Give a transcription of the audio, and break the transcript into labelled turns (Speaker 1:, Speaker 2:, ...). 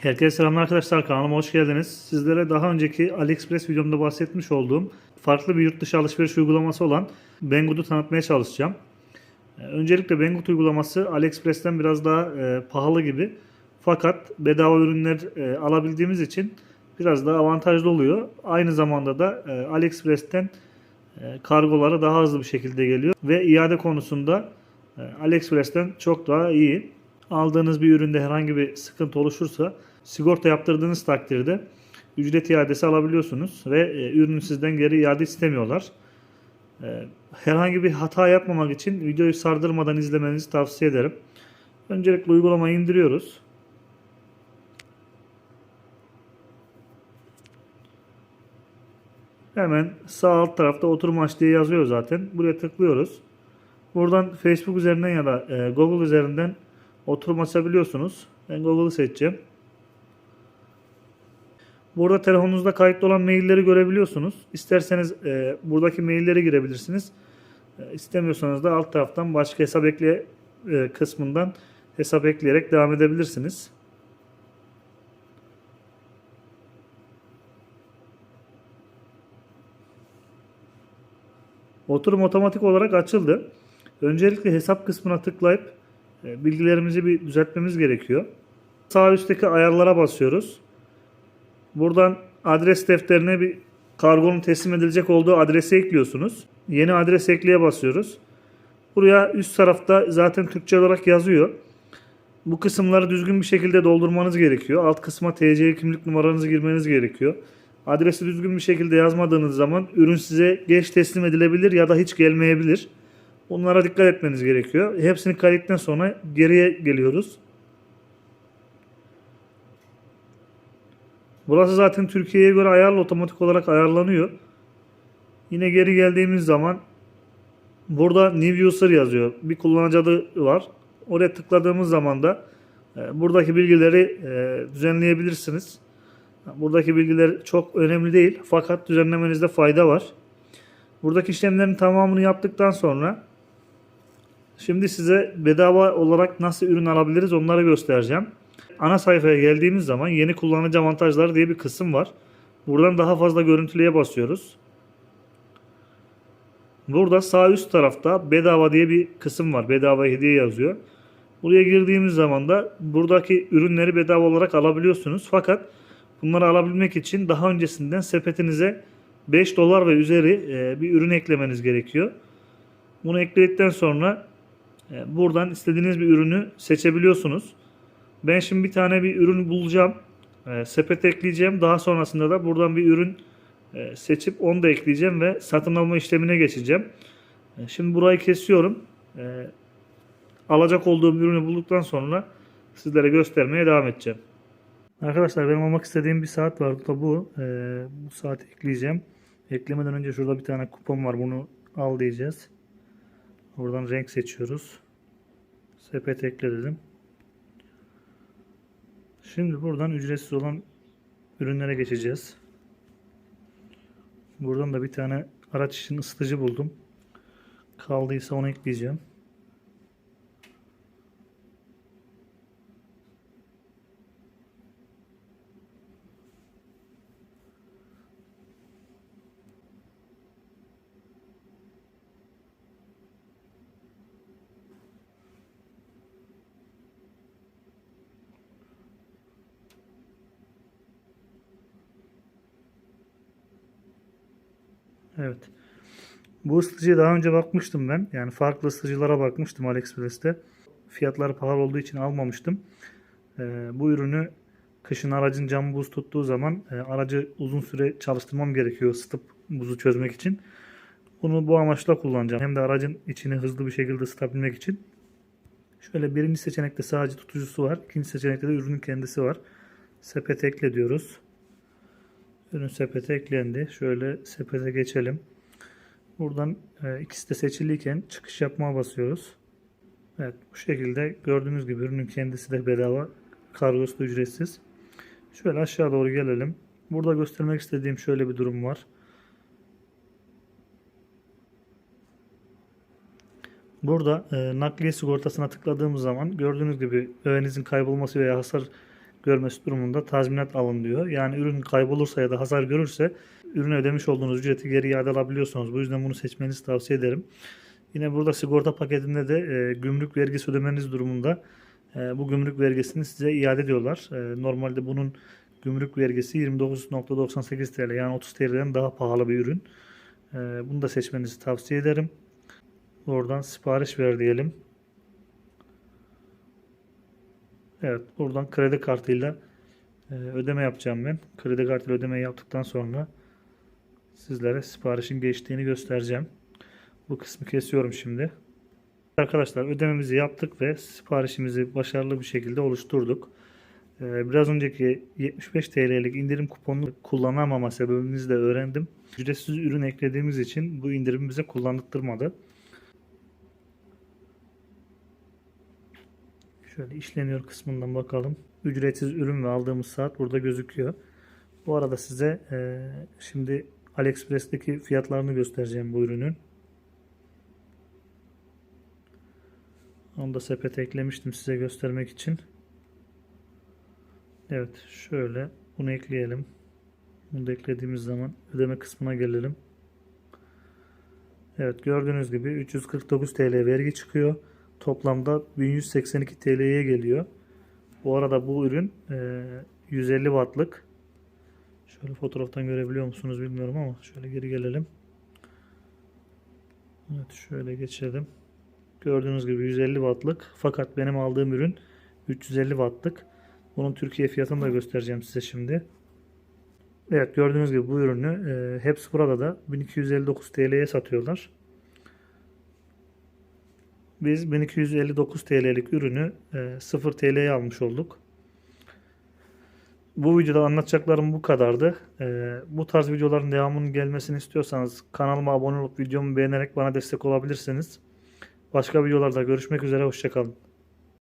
Speaker 1: Herkese selamlar arkadaşlar kanalıma hoş geldiniz. Sizlere daha önceki AliExpress videomda bahsetmiş olduğum farklı bir yurt dışı alışveriş uygulaması olan Banggood'u tanıtmaya çalışacağım. Ee, Öncelikle Banggood uygulaması AliExpress'ten biraz daha e, pahalı gibi. Fakat bedava ürünler e, alabildiğimiz için biraz daha avantajlı oluyor. Aynı zamanda da e, AliExpress'ten e, kargoları daha hızlı bir şekilde geliyor ve iade konusunda e, AliExpress'ten çok daha iyi. Aldığınız bir üründe herhangi bir sıkıntı oluşursa sigorta yaptırdığınız takdirde ücret iadesi alabiliyorsunuz ve e, ürünü sizden geri iade istemiyorlar. E, herhangi bir hata yapmamak için videoyu sardırmadan izlemenizi tavsiye ederim. Öncelikle uygulamayı indiriyoruz. Hemen sağ alt tarafta oturum aç diye yazıyor zaten. Buraya tıklıyoruz. Buradan Facebook üzerinden ya da e, Google üzerinden oturum açabiliyorsunuz. Ben Google'ı seçeceğim. Burada telefonunuzda kayıtlı olan mailleri görebiliyorsunuz. İsterseniz e, buradaki mailleri girebilirsiniz. E, istemiyorsanız da alt taraftan başka hesap ekle e, kısmından hesap ekleyerek devam edebilirsiniz. Oturum otomatik olarak açıldı. Öncelikle hesap kısmına tıklayıp e, bilgilerimizi bir düzeltmemiz gerekiyor. Sağ üstteki ayarlara basıyoruz. Buradan adres defterine bir kargonun teslim edilecek olduğu adresi ekliyorsunuz. Yeni adres ekleye basıyoruz. Buraya üst tarafta zaten Türkçe olarak yazıyor. Bu kısımları düzgün bir şekilde doldurmanız gerekiyor. Alt kısma TC kimlik numaranızı girmeniz gerekiyor. Adresi düzgün bir şekilde yazmadığınız zaman ürün size geç teslim edilebilir ya da hiç gelmeyebilir. Bunlara dikkat etmeniz gerekiyor. Hepsini kaydetten sonra geriye geliyoruz. Burası zaten Türkiye'ye göre ayarlı otomatik olarak ayarlanıyor. Yine geri geldiğimiz zaman burada New User yazıyor. Bir kullanıcı adı var. Oraya tıkladığımız zaman da e, buradaki bilgileri e, düzenleyebilirsiniz. Buradaki bilgiler çok önemli değil fakat düzenlemenizde fayda var. Buradaki işlemlerin tamamını yaptıktan sonra şimdi size bedava olarak nasıl ürün alabiliriz onları göstereceğim. Ana sayfaya geldiğimiz zaman yeni kullanıcı avantajları diye bir kısım var. Buradan daha fazla görüntüleye basıyoruz. Burada sağ üst tarafta bedava diye bir kısım var. Bedava hediye yazıyor. Buraya girdiğimiz zaman da buradaki ürünleri bedava olarak alabiliyorsunuz. Fakat bunları alabilmek için daha öncesinden sepetinize 5 dolar ve üzeri e, bir ürün eklemeniz gerekiyor. Bunu ekledikten sonra e, buradan istediğiniz bir ürünü seçebiliyorsunuz. Ben şimdi bir tane bir ürün bulacağım. E, sepete ekleyeceğim. Daha sonrasında da buradan bir ürün e, seçip onu da ekleyeceğim ve satın alma işlemine geçeceğim. E, şimdi burayı kesiyorum. E, alacak olduğum ürünü bulduktan sonra sizlere göstermeye devam edeceğim. Arkadaşlar benim almak istediğim bir saat var. Da bu. E, bu saati ekleyeceğim. Eklemeden önce şurada bir tane kupon var. Bunu al diyeceğiz. Buradan renk seçiyoruz. Sepet ekle dedim. Şimdi buradan ücretsiz olan ürünlere geçeceğiz. Buradan da bir tane araç için ısıtıcı buldum. Kaldıysa onu ekleyeceğim. Evet. Bu ısıtıcıya daha önce bakmıştım ben. Yani farklı ısıtıcılara bakmıştım AliExpress'te. Fiyatları pahalı olduğu için almamıştım. Ee, bu ürünü kışın aracın camı buz tuttuğu zaman e, aracı uzun süre çalıştırmam gerekiyor ısıtıp buzu çözmek için. Bunu bu amaçla kullanacağım. Hem de aracın içini hızlı bir şekilde ısıtabilmek için. Şöyle birinci seçenekte sadece tutucusu var. İkinci seçenekte de ürünün kendisi var. Sepete ekle diyoruz. Ürün sepete eklendi. Şöyle sepete geçelim. Buradan e, ikisi de seçiliyken çıkış yapmaya basıyoruz. Evet bu şekilde gördüğünüz gibi ürünün kendisi de bedava. Kargosu da ücretsiz. Şöyle aşağı doğru gelelim. Burada göstermek istediğim şöyle bir durum var. Burada e, nakliye sigortasına tıkladığımız zaman gördüğünüz gibi öğenizin kaybolması veya hasar görmesi durumunda tazminat alın diyor. Yani ürün kaybolursa ya da hasar görürse ürüne ödemiş olduğunuz ücreti geri iade alabiliyorsunuz. Bu yüzden bunu seçmenizi tavsiye ederim. Yine burada sigorta paketinde de e, gümrük vergisi ödemeniz durumunda e, bu gümrük vergisini size iade ediyorlar. E, normalde bunun gümrük vergisi 29.98 TL yani 30 TL'den daha pahalı bir ürün. E, bunu da seçmenizi tavsiye ederim. Oradan sipariş ver diyelim. Evet buradan kredi kartıyla e, ödeme yapacağım ben. Kredi kartıyla ödemeyi yaptıktan sonra sizlere siparişin geçtiğini göstereceğim. Bu kısmı kesiyorum şimdi. Arkadaşlar ödememizi yaptık ve siparişimizi başarılı bir şekilde oluşturduk. Ee, Biraz önceki 75 TL'lik indirim kuponunu kullanamama sebebimizi de öğrendim. Ücretsiz ürün eklediğimiz için bu indirimi bize kullandırtmadı. Şöyle işleniyor kısmından bakalım. Ücretsiz ürün ve aldığımız saat burada gözüküyor. Bu arada size e, şimdi AliExpress'teki fiyatlarını göstereceğim bu ürünün. Onu da sepete eklemiştim size göstermek için. Evet şöyle bunu ekleyelim. Bunu da eklediğimiz zaman ödeme kısmına gelelim. Evet gördüğünüz gibi 349 TL vergi çıkıyor. Toplamda 1182 TL'ye geliyor. Bu arada bu ürün e, 150 wattlık. Şöyle fotoğraftan görebiliyor musunuz bilmiyorum ama şöyle geri gelelim. Evet şöyle geçelim. Gördüğünüz gibi 150 wattlık. Fakat benim aldığım ürün 350 wattlık. Bunun Türkiye fiyatını da göstereceğim size şimdi. Evet gördüğünüz gibi bu ürünü e, hepsi burada da 1259 TL'ye satıyorlar. Biz 1259 TL'lik ürünü e, 0 TL'ye almış olduk. Bu videoda anlatacaklarım bu kadardı. E, bu tarz videoların devamının gelmesini istiyorsanız kanalıma abone olup videomu beğenerek bana destek olabilirsiniz. Başka videolarda görüşmek üzere. Hoşçakalın.